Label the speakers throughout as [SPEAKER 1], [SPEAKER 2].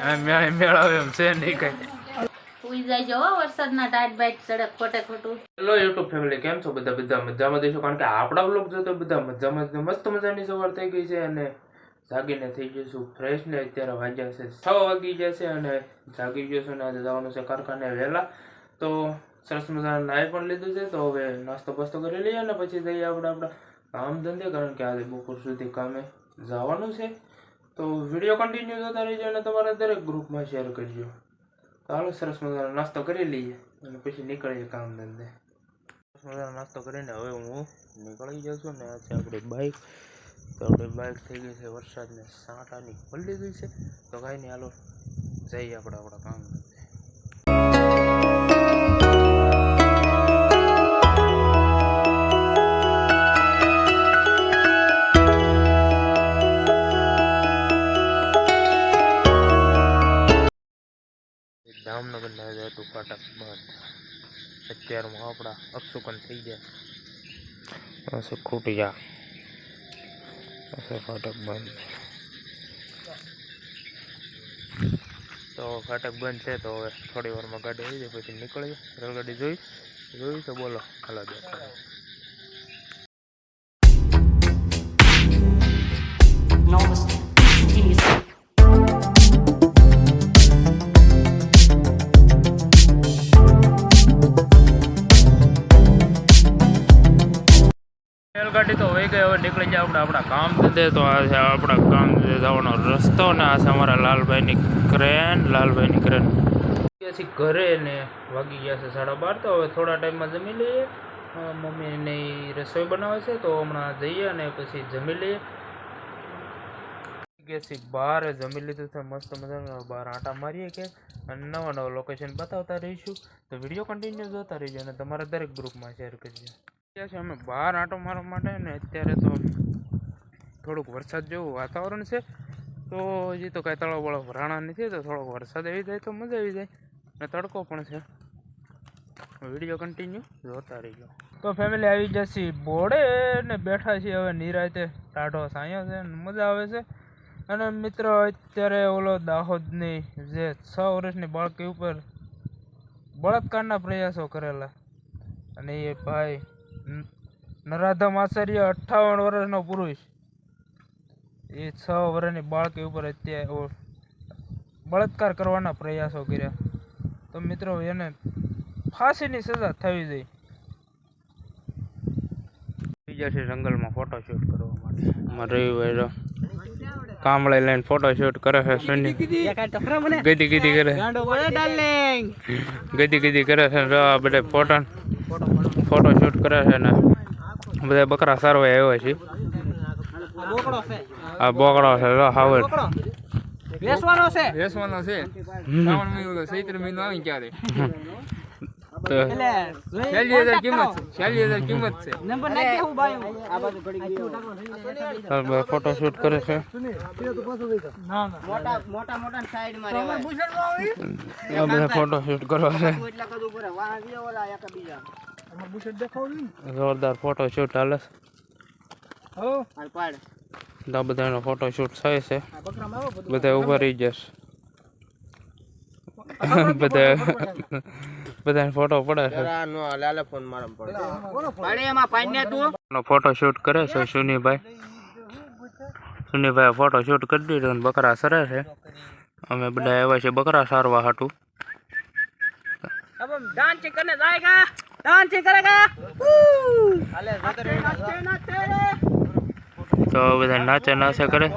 [SPEAKER 1] એમ છે નહીં કઈ.
[SPEAKER 2] સુઈ જાય હો, વરસાદના ટાઈટ બાઈટ સડક ખોટે ખોટું.
[SPEAKER 1] હેલો યુટ્યુબ ફેમિલી કેમ છો બધા? બધા મજામાં દેશો કારણ કે આપણા બ્લોગ જોતો બધા મજામાં મસ્ત મજાની સવાર થઈ ગઈ છે અને જાગીને થઈ જઈશું ફ્રેશ ને અત્યારે વાગ્યા છે છ વાગી જશે અને જાગી જઈશું ને આજે જવાનું છે કારખાને વહેલા. તો સરસ મજાનું નાઈ પણ લીધું છે. તો હવે નાસ્તો બાસ્તો કરી લઈએ અને પછી જઈએ આપણે આપણા કામ ધંધે. કારણ કે આજે બપોર સુધી કામે જવાનું છે. તો વીડિયો કન્ટિન્યુ જોતા રહીજો અને તમારા દરેક ગ્રુપમાં શેર કરજો. તો હાલો સરસ મજાનો નાસ્તો કરી લઈએ અને પછી નીકળીએ કામ ધંધે. સરસ મજાનો નાસ્તો કરીને હવે હું નીકળી જાઉં છું ને આ છે આપણી બાઇક તો આપણી બાઇક થઈ ગઈ છે વરસાદને સાંટાની પલટી ગઈ છે. તો કાંઈ નહીં, હાલો, જઈએ આપણે આપણા કામ જામનગર ના જતું ફાટક બંધ. અત્યારમાં આપણા અક્ષુકન થઈ ગયા. હશે ખૂટી ગયા હશે ફાટક બંધ તો ફાટક બંધ છે તો હવે થોડી વારમાં ગાડી આવી જાય, પછી નીકળીએ રેલગાડી જોઈ જોઈ તો બોલો, હાલો દેખાડો. આપણે આપણા કામ ધંધે તો આ છે, આપણા કામ ધંધે જવાનો રસ્તો ને આ છે અમારા લાલભાઈની ક્રેન લાલભાઈની ક્રેન ઘરે ને વાગી ગયા છે સાડા બાર, તો હવે થોડા ટાઈમમાં જમી લઈએ. મમ્મીને રસોઈ બનાવે છે, તો હમણાં જઈએ અને પછી જમી લઈએ. બહાર જમી લીધું છે, મસ્ત મજાનું બહાર આંટા મારીએ કે અને નવા નવા લોકેશન બતાવતા રહીશું. તો વીડિયો કન્ટિન્યુ જોતા રહીજો અને તમારા દરેક ગ્રુપમાં શેર કરજો. છે. અમે બહાર આંટો મારવા માટે ને અત્યારે તો થોડુંક વરસાદ જેવું વાતાવરણ છે. તો હજી તો કાંઈ તળાવ બળાવ ભરાણા નથી, તો થોડોક વરસાદ આવી જાય તો મજા આવી જાય. ને તડકો પણ છે. વીડિયો કન્ટિન્યુ જોતા રહી ગયો તો ફેમિલી આવી જશે બોડે ને બેઠા છીએ હવે નિરાતે. ટાઢો સાયો છે મજા આવે છે. અને મિત્રો, અત્યારે ઓલો દાહોદની જે છ વર્ષની બાળકી ઉપર બળાત્કારના પ્રયાસો કરેલા. અને એ ભાઈ નરાધમ આચાર્ય અઠ્ઠાવન વર્ષનો પુરુષ. એ છ વર્ષની બાળકી ઉપર અત્યારે બળાત્કાર કરવાના પ્રયાસો કર્યા. તો મિત્રો એને ફાંસીની સજા થવી જોઈએ. બીજા છે જંગલમાં ફોટોશૂટ કરવા માટે. અમારે રવિભાઈ કામ લઈ લઈને ફોટોશૂટ કરે છે સુની ગીધી ગીધી કરે. ગદી ગીધી કરે છે બધા ફોટો ફોટો શૂટ કરે છે ને બધા બકરા સારવા આવ્યો છે. આ બોકડો છે જો હાવર
[SPEAKER 3] છે.
[SPEAKER 4] બેસવાનો છે. શ્રાવણ મહિનો ચૈત્ર મહિનો આવી ક્યારે?
[SPEAKER 1] તો
[SPEAKER 4] ચાલી હજાર કિંમત છે ચાલી હજાર કિંમત છે.
[SPEAKER 3] નંબર નાખી હું બાયો આ બાજુ ઘડી
[SPEAKER 1] ફોટો શૂટ કરે છે.
[SPEAKER 3] મોટા મોટા મોટા સાઈડમાં રહેવાય.
[SPEAKER 1] આ બધા ફોટો શૂટ કરવા છે.
[SPEAKER 3] એટલા કદું કરે વાહ બે ઓલા એક બીજા.
[SPEAKER 1] જોરદાર ફોટો શૂટ હાલે છે.
[SPEAKER 3] હાલ પાડ
[SPEAKER 1] તો આ બધાનો ફોટો શૂટ થાય છે બધા ઉભા રહી જશે બધા બધાને ફોટો પડે છે
[SPEAKER 3] નો લાલે ફોન મારમ પડે પાડે એમાં પાડ ને તું
[SPEAKER 1] નો ફોટો શૂટ કરે છે સુનીભાઈ સુનીભાઈ ફોટો શૂટ કરી દીધો અને બકરા સરે છે અમે બધા આવ્યા છે બકરા સારવા હાટું
[SPEAKER 3] अब हम डांसिंग करने जाएगा
[SPEAKER 1] તો બધા નાચે નાચે કરે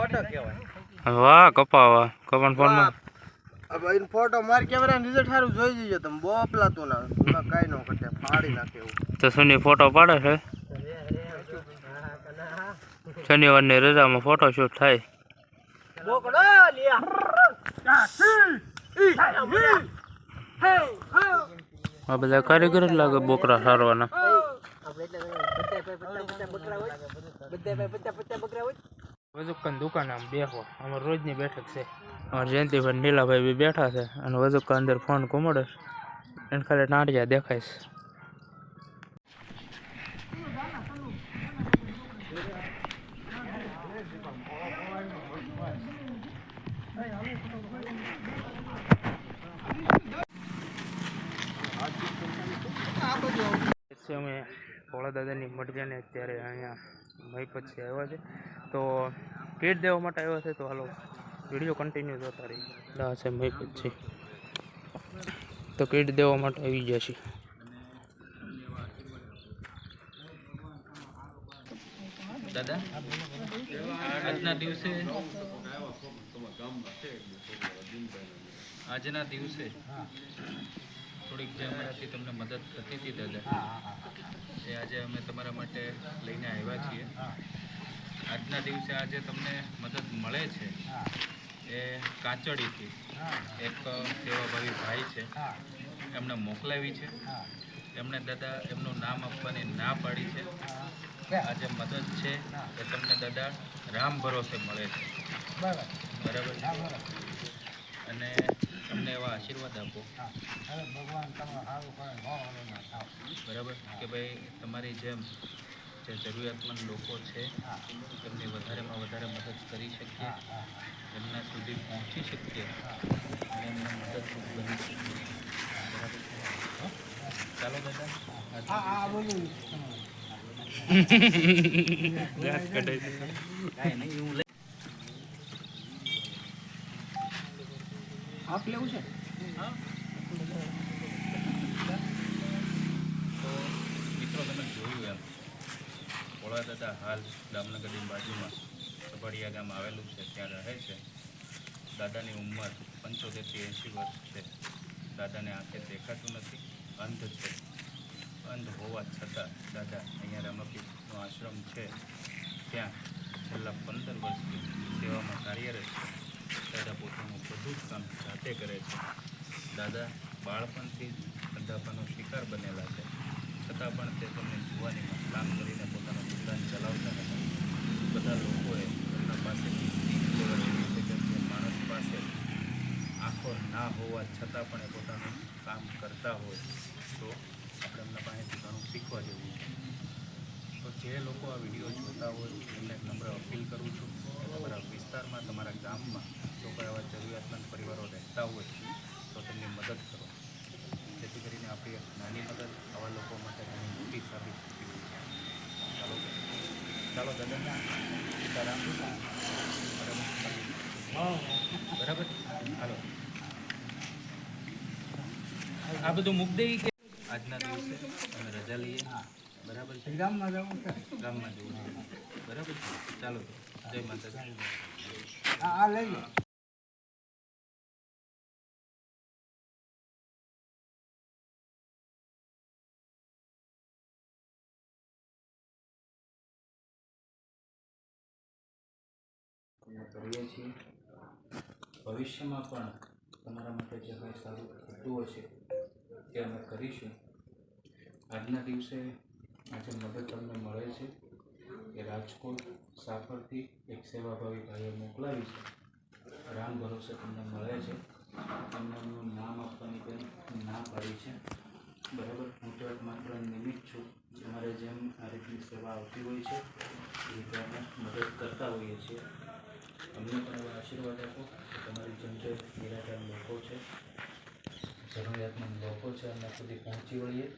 [SPEAKER 1] વાહ કપાવા કપન ફોનમાં
[SPEAKER 5] ફોટો માર કેમેરા રિઝલ્ટ સારું જોઈ જજો તમે બહુ અપલાતું ના કાઈ નો કટે ફાડી નાખે
[SPEAKER 1] તો સુની ફોટો પાડે છે શનિવારની રજામાં ફોટો શૂટ થાય આ બધા કારીગર જ લાગે બોકરા સારવાના. વજુકન દુકાન આમ બેહો. અમાર રોજની બેઠક છે. અમાર જયંતિભાઈ નીલાભાઈ બી બેઠા છે અને વજુકા અંદર ફોન કુમડે એને ખાલી નાટિયા દેખાય છે. છે અમે ભોળા દાદાની મઢજાને અત્યારે અહીંયા મહીપત છે આવ્યા છે. તો ભેટ દેવા માટે આવ્યા છે, તો હાલો વીડિયો કન્ટિન્યુ જોતા રહી ના છે મહીપત છે. તો કીટ દેવા માટે આવી જશે
[SPEAKER 6] દાદા, આજના દિવસે આજના દિવસે થોડીક જે અમારાથી તમને મદદ થતી હતી દાદા. એ આજે અમે તમારા માટે લઈને આવ્યા છીએ. આજના દિવસે આજે તમને મદદ મળે છે. એ કાચડીથી એક સેવાભાવી ભાઈ છે. એમને મોકલાવી છે. એમણે દાદા એમનું નામ આપવાની ના પાડી છે. આજે મદદ છે એ તમને દાદા રામ ભરોસે મળે છે. બરાબર. અને એવા આશીર્વાદ આપો. બરાબર? કે ભાઈ તમારી જેમ જે જરૂરિયાતમંદ લોકો છે એમની વધારેમાં વધારે મદદ કરી શકીએ. એમના સુધી પહોંચી શકીએ. અને એમને મદદરૂપ બની શકીએ? ચાલો દાદા. કાંઈ નહીં હું
[SPEAKER 3] હાફ લેવું છે?
[SPEAKER 6] તો મિત્રો તમે જોયું એમ ભોળા દાદા હાલ દામનગરની બાજુમાં સભાડિયા ગામ આવેલું છે, ત્યાં રહે છે. દાદાની ઉંમર પંચોતેરથી એંશી વર્ષ છે. દાદાને આંખે દેખાતું નથી, અંધ છે. અંધ હોવા છતાં દાદા અહીંયા રામાપીરનો આશ્રમ છે. ત્યાં છેલ્લા પંદર વર્ષથી સેવામાં કાર્યરત છે. દાદા પોતાનું બધું જ કામ જાતે કરે છે. દાદા, બાળપણથી જ અંધાપાનો શિકાર બનેલા છે. છતાં પણ તે તમને જુવાનીમાં કામ કરીને પોતાનું ગુજરાન ચલાવતા હતા. બધા લોકોએ એમના પાસેથી માણસ પાસે આંખો ના હોવા છતાં પણ એ પોતાનું કામ કરતા હોય. તો આપણે એમના પાસેથી ઘણું શીખવા જેવું છે તો જે લોકો આ વીડિયો જોતા હોય, એમને નમ્ર અપીલ કરું છું કે તમારા વિસ્તારમાં, તમારા ગામમાં લોકો એવા જરૂરિયાતમંદ પરિવારો રહેતા હોય તો તેમની મદદ કરો. જેથી કરીને આપણી નાની મદદ આવા લોકો માટે ઘણી મોટી સાબિત થતી હોય છે. ચાલો ચાલો દાદા સીતારામ બરાબર? હાલો. આ બધું મૂકી દઈએ આજના દિવસે અમે રજા લઈએ. બરાબર છે?
[SPEAKER 3] ગામમાં જવું છે.
[SPEAKER 6] ગામમાં જવું છે. બરાબર છે? ચાલો જય માતાજી.
[SPEAKER 3] આ લઈ લો.
[SPEAKER 6] અમે કરીએ છીએ. ભવિષ્યમાં પણ તમારા માટે જે કંઈ સારું થતું હશે તે અમે કરીશું. આજના દિવસે આજે મદદ તમને મળે છે એ રાજકોટ સાફરથી એક સેવાભાવી ભાઈએ મોકલાવી છે. રામ ભરોસે તમને મળે છે. તમને એમનું નામ આપવાની પણ ના પાડી છે. બરાબર? હું તો એક માત્ર નિમિત્ત છું. અમારે જેમ આ રીતની સેવા આવતી હોય છે, એ રીતે અમે મદદ કરતા હોઈએ છીએ. અમને પણ એવો આશીર્વાદ આપો કે તમારી જેમ જે લોકો છે, જરૂરિયાતમંદ લોકો છે એમના સુધી પહોંચી વળીએ.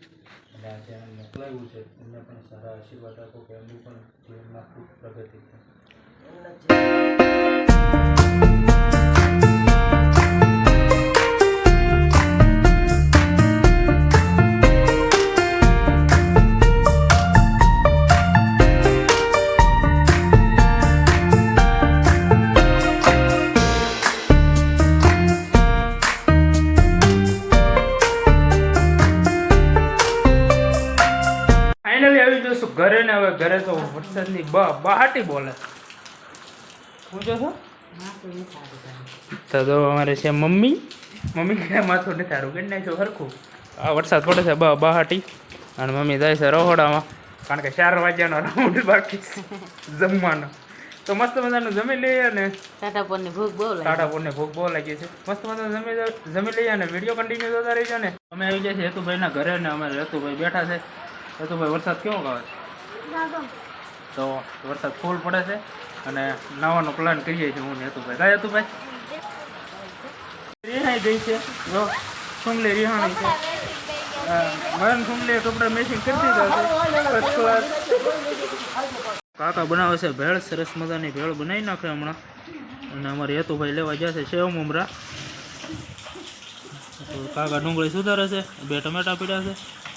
[SPEAKER 6] અને અમે મોકલાવ્યું છે, એમને પણ સારા આશીર્વાદ આપો કે એમની પણ જીવનમાં ખૂબ પ્રગતિ
[SPEAKER 1] હવે ઘરે તો વરસાદની બ બહાટી બોલે. શું છો? તો અમારે છે મમ્મી. મમ્મી કે માથું નથી સારું કરી નાખ્યું સરખું આ વરસાદ પડે છે બ બહાટી. અને મમ્મી જાય છે રહોડામાં. કારણ કે ચાર વાગ્યાનો રાઉન્ડ બાકી જમવાનો. તો મસ્ત મજાનું જમી લઈએ ને
[SPEAKER 2] ટાટાપોરની ભૂખ બહુ
[SPEAKER 1] ટાટાપુરને ભૂખ બહુ લાગી છે. મસ્ત મજા જમી જમી લઈએ અને વીડિયો કન્ટિન્યુ જોતા રહીજો ને. અમે આવી જાય છે હેતુભાઈના ઘરે ને અમે હેતુભાઈ બેઠા છે. હેતુભાઈ વરસાદ કેવો આવે? છે તો વરસાદ ફૂલ પડે છે અને નાવાનો પ્લાન કરીએ છીએ હું હેતુભાઈ. કાંઈ હેતુભાઈ? રિહાઈ ગઈ છે. જો સુમલે રિહાણી છે. મરણ સુમલે કપડા મેચિંગ કરી દીધા છે. કાકા બનાવે છે ભેળ, સરસ મજાની ભેળ બનાવી નાખે હમણાં. અને અમારે હેતુભાઈ લેવા જશે સેવ મમરા કાકા ડુંગળી સુધારે છે, બે ટમેટા પીડ્યા છે.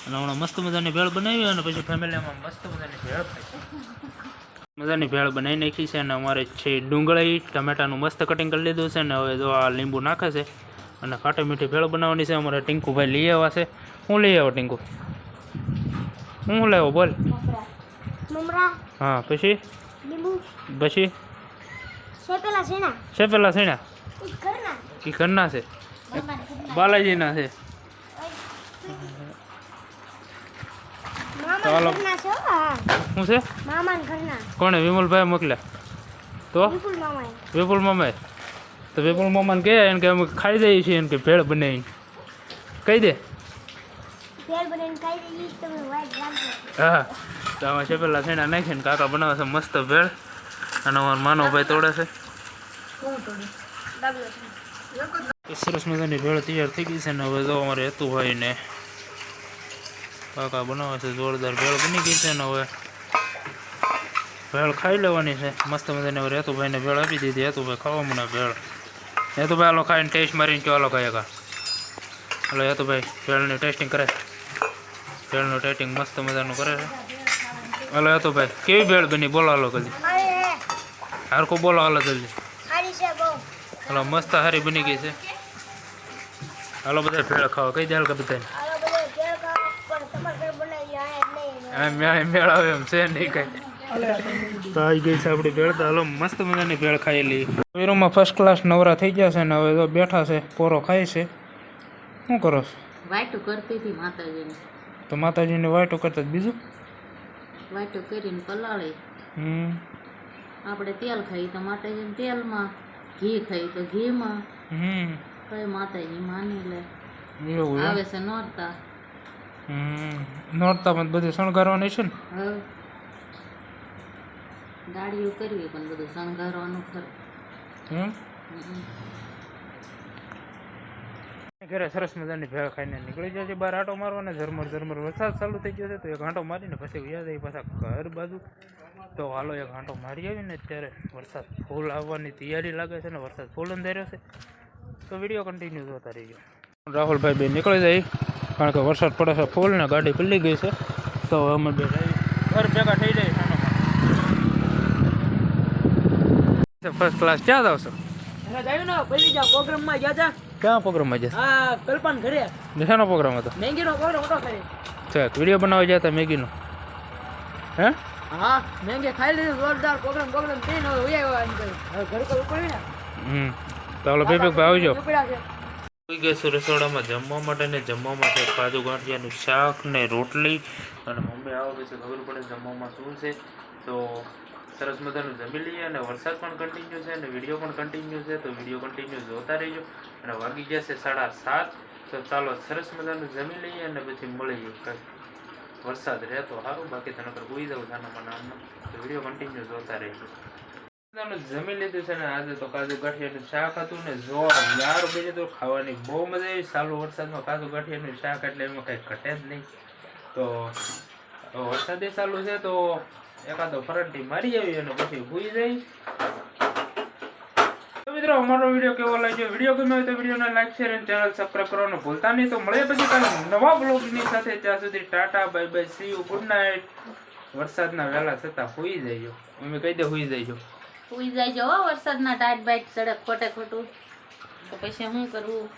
[SPEAKER 1] અને હમણાં મસ્ત મજાની ભેળ બનાવી અને પછી ફેમિલીમાં મસ્ત મજાની ભેળ થાય મજાની ભેળ બનાવી નાખી છે અને અમારે છે ડુંગળી ટમેટાનું મસ્ત કટિંગ કરી લીધું છે ને હવે જો આ લીંબુ નાખે છે અને ખાટી મીઠી ભેળ બનાવવાની છે. અમારે ટીંકુભાઈ લઈ આવ્યા છે. હું લઈ આવો ટીંકુ? હું લાવ્યો બોલ. હા પછી? પછી?
[SPEAKER 7] શેપેલા શેણા
[SPEAKER 1] છે પેલા સીણા
[SPEAKER 7] ઈ ઘરના.
[SPEAKER 1] એ ઘરના છે. બાલાજીના છે. ચાલો. શું છે? કોણે? વિમલભાઈ મોકલ્યા. તો?
[SPEAKER 7] વિપુલ મામાએ.
[SPEAKER 1] વિપુલ તો વિપુલ મામાને કહે એને કે અમે ખાઈ જઈએ છીએ એને કે ભેળ બનાવીને. કહી દે. હા. તો આમાં છે પેલા છેણા નાખીને કાકા બનાવે છે મસ્ત ભેળ. અને અમારો માનવભાઈ તોડે છે. સરસ મજાની ભેળ તૈયાર થઈ ગઈ છે ને હવે જો અમારે હેતુભાઈ ને કાકા બનાવે છે, જોરદાર ભેળ બની ગઈ છે ને હવે ભેળ ખાઈ લેવાની છે. મસ્ત મજાને હવે હેતુભાઈને ભેળ આપી દીધી. હેતુભાઈ ખાવા મને ભેળ. હેતુભાઈ હાલો ખાઈને ટેસ્ટ મારીને કયો હાલો ખાઈ કા હાલો હેતુભાઈ ભેળની ટેસ્ટિંગ કરે. ભેળનું ટેસ્ટિંગ મસ્ત મજાનું કરે છે. હાલો હેતુભાઈ કેવી ભેળ બની? બોલો હાલો કદી
[SPEAKER 7] અરે
[SPEAKER 1] બોલો હાલો જલ્દી. હાલો, મસ્ત હારી બની ગઈ છે. હાલો બધા ભેળ ખાવા કઈ દે હાલ કે બધાને
[SPEAKER 7] આયા જ નહીં
[SPEAKER 1] આ મેં મેળ એમ છે નહીં કઈ. તો આવી ગઈ છે આપણી ભેળ. તો હાલો મસ્ત મજાની ભેળ ખાયેલી વીરોમાં ફર્સ્ટ ક્લાસ નવરા થઈ ગયા છે ને હવે તો બેઠા છે પોરો ખાય છે. શું કરો છો?
[SPEAKER 2] વાટું કરતી હતી માતાજીને.
[SPEAKER 1] તો માતાજીને વાટો કરતા જ બીજું?
[SPEAKER 2] વાટું કરીને પલાળી.
[SPEAKER 1] હમ.
[SPEAKER 2] આપણે તેલ ખાઈ તો માતાજીને તેલમાં ઘી ખાઈ તો ઘીમાં.
[SPEAKER 1] હમ.
[SPEAKER 2] કઈ માતાજી માની લે? આવે છે નોરતા.
[SPEAKER 1] નોરતામાં બધું શણગારવાની છે ને?
[SPEAKER 2] દાડીઓ કરવી પણ બધું શણગારવાનું ખરું.
[SPEAKER 1] ઘરે સરસ મજાની ભેગા ખાઈને નીકળી જાય છે. બહાર આંટો મારવાને ઝરમર ઝરમર વરસાદ ચાલુ થઈ ગયો છે તો એક આંટો મારીને પછી યાદ આવી પાછા ઘર બાજુ. તો હાલો એક આંટો મારી આવીને અત્યારે વરસાદ ફૂલ આવવાની તૈયારી લાગે છે ને વરસાદ ફૂલ અંધાર્યો છે. તો વીડિયો કન્ટિન્યુ જોતા રહીજો. રાહુલભાઈ બે નીકળી જાય. કારણ કે વરસાદ પડે છે ફૂલ ને ગાડી પલ્લી ગઈ છે તો હવે અમે બે ઘર ભેગા થઈ જાય ફર્સ્ટ ક્લાસ ક્યાં જાવ છો? ક્યાં પ્રોગ્રામમાં
[SPEAKER 3] હા કલ્પન ઘરે.
[SPEAKER 1] શાનો પ્રોગ્રામ હતો?
[SPEAKER 3] મેંગીનો પ્રોગ્રામ હતો ઘરે.
[SPEAKER 1] ચાલ વીડિયો બનાવી હતા મેગીનો. હે?
[SPEAKER 3] હા મેંગે ખાઈ લીધું જોરદાર પ્રોગ્રામ પ્રોગ્રામ થઈને ઘર
[SPEAKER 1] હમ. તો બે ભાઈ આવજો. આવી ગઈ રસોડામાં જમવા માટે ને જમવા માટે કાજુ ગાંઠિયાનું શાક ને રોટલી. અને મમ્મી આવો પછી ખબર પડે જમવામાં શું છે. તો સરસ મજાનું જમી લઈએ અને વરસાદ પણ કન્ટિન્યુ છે અને વીડિયો પણ કન્ટિન્યુ છે. તો વીડિયો કન્ટિન્યુ જોતા રહીજો. અને વાગી ગયા છે સાડા સાત. તો ચાલો સરસ મજાનું જમી લઈએ અને પછી મળીએ. કંઈક વરસાદ રહે તો સારું બાકી તને પર હોઈ જાઉં નાના નામનો તો વીડિયો કન્ટિન્યુ જોતા રહીજો. જમી લીધું છે ને આજે તો કાજુ ગઠિયાનું શાક હતું ને જોરદાર બીજું તો ખાવાની બહુ મજા આવી. ચાલુ વરસાદમાં કાજુ ગઠિયાનું શાક એટલે એમાં કંઈ ઘટે જ નહીં. તો વરસાદ ચાલુ છે તો એકાદો ફરંટી મારી આવી અને પછી ભૂઈ જાય મિત્રો, અમારો વીડિયો કેવો લાગ્યો? વીડિયો હોય તો વિડીયોને લાઈક, શેર અને ચેનલ સબસ્ક્રાઈબ કરવાનું ભૂલતા નહીં. તો મળીએ પછી કાલે નવા બ્લોગની સાથે. ત્યાં સુધી tata bye bye see you good night વરસાદના વહેલા છતાં હોઈ જઈજો. અમે કહી દે હોઈ જઈજો.
[SPEAKER 2] સુઈ જાય હો વરસાદના ટાઈટ બાઈટ સડક ખોટે ખોટું. તો પછી શું કરવું